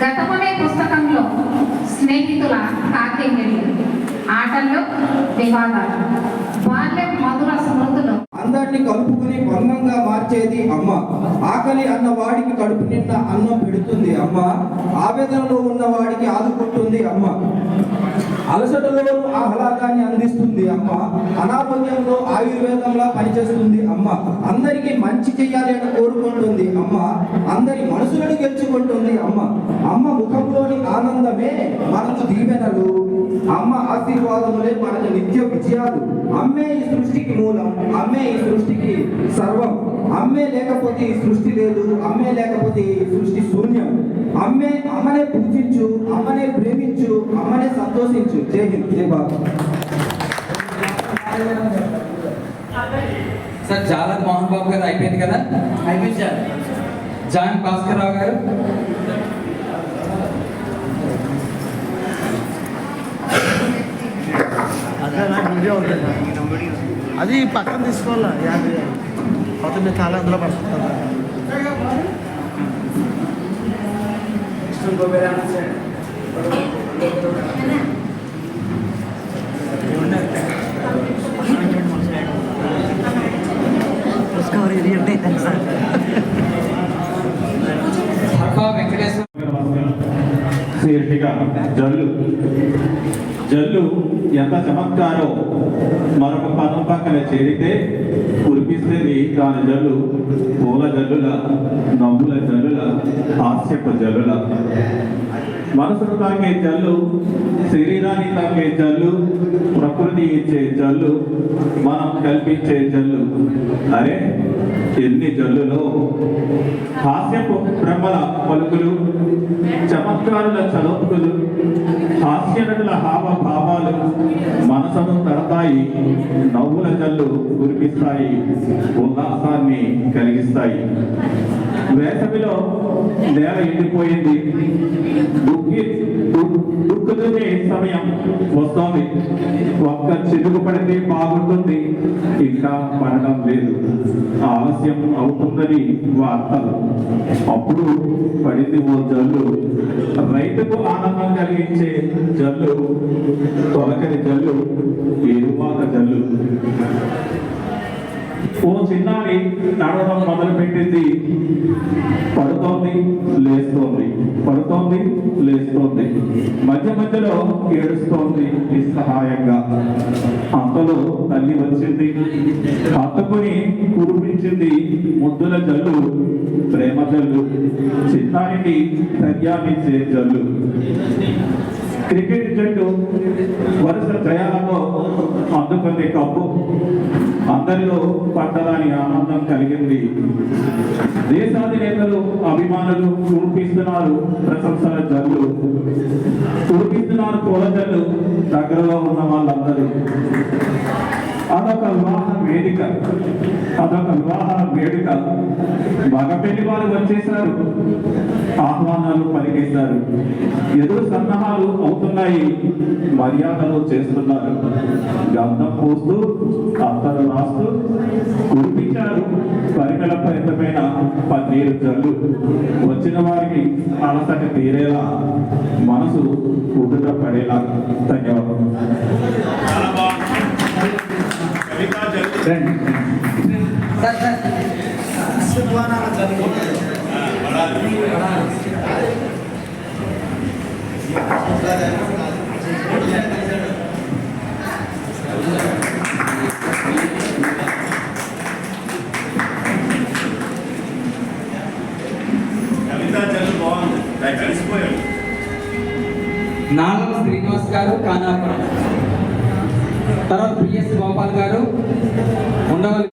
గతమనే పుస్తకంలో స్నేహితుల కాకేంగిడి ఆటల్లో వివాదాలు బాల్య మధుర స్మృతులు. అందరినీ కలుపుకుని బంధంగా మార్చేది అమ్మ. ఆకలి అన్న వాడికి కడుపు నిండా అన్నం పెడుతుంది అమ్మ. ఆవేదనలో ఉన్నవాడు అలసటలో ఆహ్లాదాన్ని అందిస్తుంది అమ్మ. అనారోగ్యంలో ఆయుర్వేదంలా పనిచేస్తుంది అమ్మ. అందరికీ మంచి చేయాలి అని కోరుకుంటుంది అమ్మ. అందరి మనసులను గెలుచుకుంటుంది అమ్మ. అమ్మ ముఖంలోని ఆనందమే మనకు దీవెనలు. ఆశీర్వాదములే మనకు నిత్య విజయాలు. అమ్మే ఈ సృష్టికి మూలం అమ్మే ఈ సృష్టికి సర్వం. అమ్మే లేకపోతే ఈ సృష్టి లేదు అమ్మే లేకపోతే ఈ సృష్టి శూన్యం. అమ్మే అమ్మనే పూజించు అమ్మనే ప్రేమించు అమ్మనే సంతోషించు. జై హింద్ జై బాబు సార్ చాలా మోహన్ బాబు గారు అయిపోయింది కదా? అయిపోయింది సార్. జాన్ భాస్కర్ రావు గారు? అదే పక్కన తీసుకోవాలా? యాభై మొత్తం మీరు చాలా అందులో పడుతుంది డిస్కవరీ అంటే హర్బా వెంకటేశ్వర. జల్లు. జల్లు ఎంత చమత్కారో మరొక పదం పక్కన చేరితే కురిపిస్తుంది దాని జల్లు పూల జల్లుల నవ్వుల జల్లుల హాస్యపు జల్లుల. మనసును తాకే జల్లు శరీరాన్ని తాకే జల్లు ప్రకృతి ఇచ్చే జల్లు మనం కల్పించే జల్లు. అరే ఎన్ని జల్లులో? హాస్యపు భ్రమల పలుకులు చమత్కారుల చలోపుకులు హాస్యనటుల హావభావాలు మనసును తడతాయి నవ్వుల జల్లు కురిపిస్తాయి ఉల్లాసాన్ని కలిగిస్తాయి. వేసవిలో నేల ఎండిపోయింది. దుక్కి సమయం వస్తోంది. ఒక్క చిరుగు పడితే బాగుంటుంది. ఇంకా పడడం లేదు. ఆలస్యం అవుతుందని వార్తలు. అప్పుడు పడింది ఓ జల్లు. రైతుకు ఆనందం కలిగించే జల్లు తొలకరి జల్లు ఏరువాక జల్లు ఓ చిన్నారి నడవడం మొదలు పెట్టింది పడుతోంది లేస్తోంది. పడుతోంది లేస్తోంది. మధ్య మధ్యలో ఏడుస్తోంది నిస్సహాయంగా. అంతలో తల్లి వచ్చింది. అత్తుకుని కురిపించింది ముద్దుల జల్లు ప్రేమ జల్లు. చిన్నారికి ధైర్యాన్నిచ్చే జల్లు. క్రికెట్ జట్టు వరుస జయాలతో అందుకుంది కప్పు అందరిలో పట్టదాని ఆనందం కలిగింది. దేశాధినేతలు అభిమానులు కురిపిస్తున్నారు ప్రశంసల జల్లు. కురిపిస్తున్నారు పూల జల్లు దగ్గరలో ఉన్న వాళ్ళందరూ. అదొక వివాహ వేదిక. అదొక వివాహ వేదిక. మగ పెళ్ళి వారు వచ్చేసారు. ఆహ్వానాలు పలికేశారు. ఎదురు సన్నాహాలు అవుతున్నాయి. మర్యాదలు చేస్తున్నారు. గంధం పోస్తూ అత్తలు రాస్తూ కురిపించారు. పరిమళ పరితమైన పన్నీరు జల్లు. వచ్చిన వారికి అలసట తీరేలా. మనసు కుదుట పడేలా. ధన్యవాదాలు నాగం శ్రీనివాస్ గారు కానాపురం తర్వాత పిఎస్ గోపాల్ గారు ఉండవల్లి